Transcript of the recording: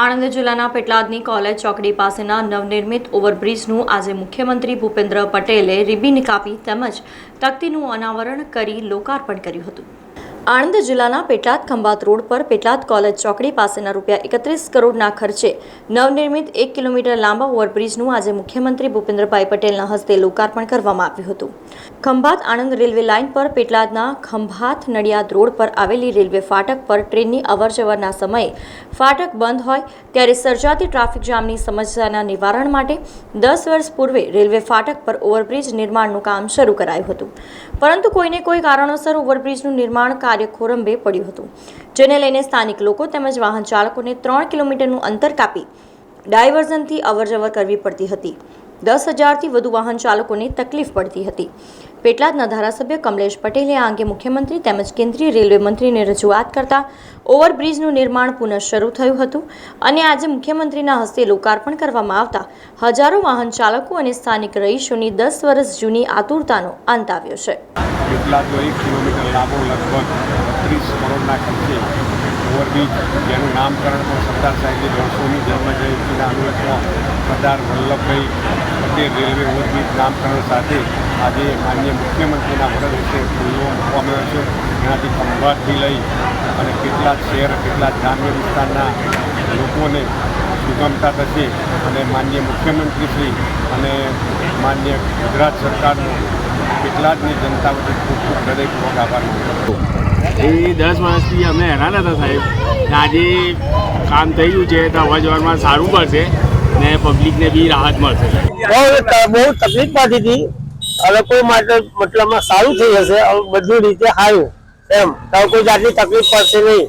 આણંદ જિલ્લાના પેટલાદની કોલેજ ચોકડી પાસેના નવનિર્મિત ઓવરબ્રિજનું આજે મુખ્યમંત્રી ભૂપેન્દ્ર પટેલે રિબિન કાપી તેમજ તકતીનું અનાવરણ કરી લોકાર્પણ કર્યું હતું. આણંદ જિલ્લાના પેટલાદ ખંભાત રોડ પર પેટલાદ કોલેજ ચોકડી પાસેના રૂપિયા એકત્રીસ કરોડના ખર્ચે નવનિર્મિત એક કિલોમીટર લાંબા ઓવરબ્રિજનું આજે મુખ્યમંત્રી ભૂપેન્દ્રભાઈ પટેલના હસ્તે લોકાર્પણ કરવામાં આવ્યું હતું. ખંભાત આણંદ રેલવે લાઇન પર પેટલાદના ખંભાત નડિયાદ રોડ પર આવેલી રેલવે ફાટક પર ટ્રેનની અવરજવરના સમયે ફાટક બંધ હોય ત્યારે સર્જાતી ટ્રાફિક જામની સમસ્યાના નિવારણ માટે દસ વર્ષ પૂર્વે રેલવે ફાટક પર ઓવરબ્રિજ નિર્માણનું કામ શરૂ કરાયું હતું. પરંતુ કોઈને કોઈ કારણોસર ઓવરબ્રિજનું નિર્માણ કાર્ય ખોરંભે પડ્યું હતું. જેને લઈને સ્થાનિક લોકો તેમજ વાહન ચાલકોને ત્રણ કિલોમીટરનું અંતર કાપી ડાયવર્ઝનથી અવરજવર કરવી પડતી હતી. દસ હજારથી વધુ વાહન ચાલકોને તકલીફ પડતી હતી. પેટલાદના ધારાસભ્ય કમલેશ પટેલે આ અંગે મુખ્યમંત્રી તેમજ કેન્દ્રીય રેલવે મંત્રીને રજૂઆત કરતા ઓવરબ્રિજનું નિર્માણ પુનઃ શરૂ થયું હતું અને આજે મુખ્યમંત્રીના હસ્તે લોકાર્પણ કરવામાં આવતા હજારો વાહન ચાલકો અને સ્થાનિક રહીશોની દસ વર્ષ જૂની આતુરતાનો અંત આવ્યો છે. કેટલાક એક કિલોમીટર લાંબો લગભગ બત્રીસ કરોડના ખર્ચે ઓવરબ્રિજ, જેનું નામકરણ પણ સરદાર સાહેબની દોઢસોમી જન્મજયંતિના અનુલક્ષમાં સરદાર વલ્લભભાઈ પટેલ રેલવે ઓવરબ્રિજ નામકરણ સાથે આજે માન્ય મુખ્યમંત્રીના વરદ વિશે ખુલ્લો મૂકવામાં આવ્યો છે. એનાથી ખંભાતથી લઈ અને કેટલાક શહેર, કેટલાક ગ્રામ્ય વિસ્તારના લોકોને સુગમતા થશે અને માન્ય મુખ્યમંત્રીશ્રી અને માન્ય ગુજરાત સરકારનો કેટલાકની જનતા વતી ખૂબ ખૂબ હૃદયપૂર્વક આભાર એ દસ વર્ષથી અમે હેરાન હતા સાહેબ. ને આજે કામ થઈ ગયું છે તો અવર જવરમાં સારું પડશે ને પબ્લિકને બી રાહત મળશે. બહુ બહુ તકલીફ પડતી હતી. હવે કોઈ માટે મતલબમાં સારું થઈ જશે. બધું રીતે સારું એમ. તો કોઈ જાતની તકલીફ પડશે નહીં.